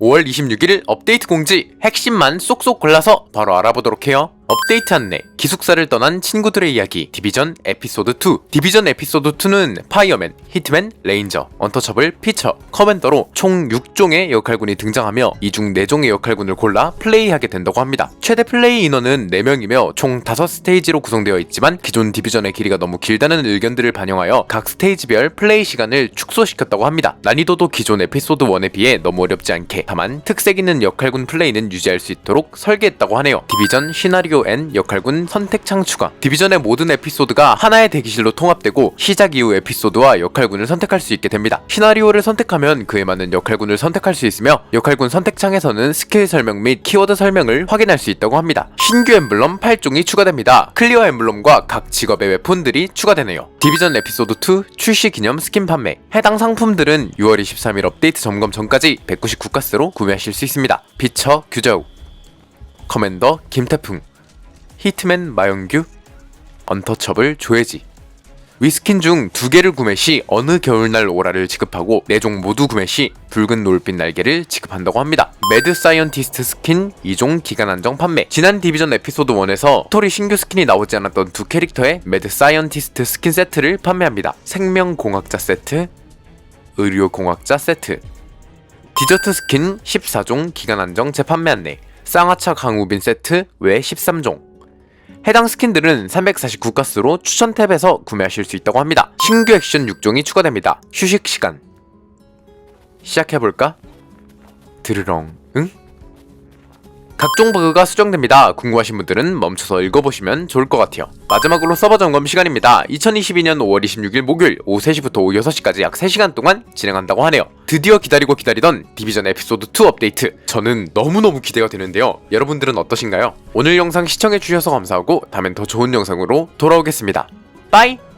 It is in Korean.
5월 26일 업데이트 공지 핵심만 쏙쏙 골라서 바로 알아보도록 해요. 업데이트 안내, 기숙사를 떠난 친구들의 이야기, 디비전 에피소드 2. 디비전 에피소드 2는 파이어맨, 히트맨, 레인저, 언터처블, 피처, 커맨더로 총 6종의 역할군이 등장하며 이 중 4종의 역할군을 골라 플레이하게 된다고 합니다. 최대 플레이 인원은 4명이며 총 5스테이지로 구성되어 있지만 기존 디비전의 길이가 너무 길다는 의견들을 반영하여 각 스테이지별 플레이 시간을 축소시켰다고 합니다. 난이도도 기존 에피소드 1에 비해 너무 어렵지 않게 다만 특색 있는 역할군 플레이는 유지할 수 있도록 설계했다고 하네요. 디비전 시나리오 N 역할군 선택 창 추가 디비전의 모든 에피소드가 하나의 대기실로 통합되고 시작 이후 에피소드와 역할군을 선택할 수 있게 됩니다. 시나리오를 선택하면 그에 맞는 역할군을 선택할 수 있으며 역할군 선택창에서는 스킬 설명 및 키워드 설명을 확인할 수 있다고 합니다. 신규 엠블럼 8종이 추가됩니다. 클리어 엠블럼과 각 직업의 웨폰들이 추가되네요. 디비전 에피소드 2 출시 기념 스킨 판매 해당 상품들은 6월 23일 업데이트 점검 전까지 199가스로 구매하실 수 있습니다. 비처 규저우 커맨더 김태풍 히트맨 마영규, 언터처블 조혜지. 위스킨 중 두 개를 구매 시 어느 겨울날 오라를 지급하고 네 종 모두 구매 시 붉은 노을빛 날개를 지급한다고 합니다. 매드 사이언티스트 스킨 2종 기간 한정 판매. 지난 디비전 에피소드 1에서 스토리 신규 스킨이 나오지 않았던 두 캐릭터의 매드 사이언티스트 스킨 세트를 판매합니다. 생명공학자 세트, 의료공학자 세트. 디저트 스킨 14종 기간 한정 재판매 안내. 쌍화차 강우빈 세트 외 13종. 해당 스킨들은 349가스로 추천 탭에서 구매하실 수 있다고 합니다. 신규 액션 6종이 추가됩니다. 휴식 시간. 시작해볼까? 드르렁, 응? 각종 버그가 수정됩니다. 궁금하신 분들은 멈춰서 읽어보시면 좋을 것 같아요. 마지막으로 서버 점검 시간입니다. 2022년 5월 26일 목요일 오후 3시부터 오후 6시까지 약 3시간 동안 진행한다고 하네요. 드디어 기다리고 기다리던 디비전 에피소드 2 업데이트. 저는 너무너무 기대가 되는데요. 여러분들은 어떠신가요? 오늘 영상 시청해주셔서 감사하고 다음엔 더 좋은 영상으로 돌아오겠습니다. 빠이!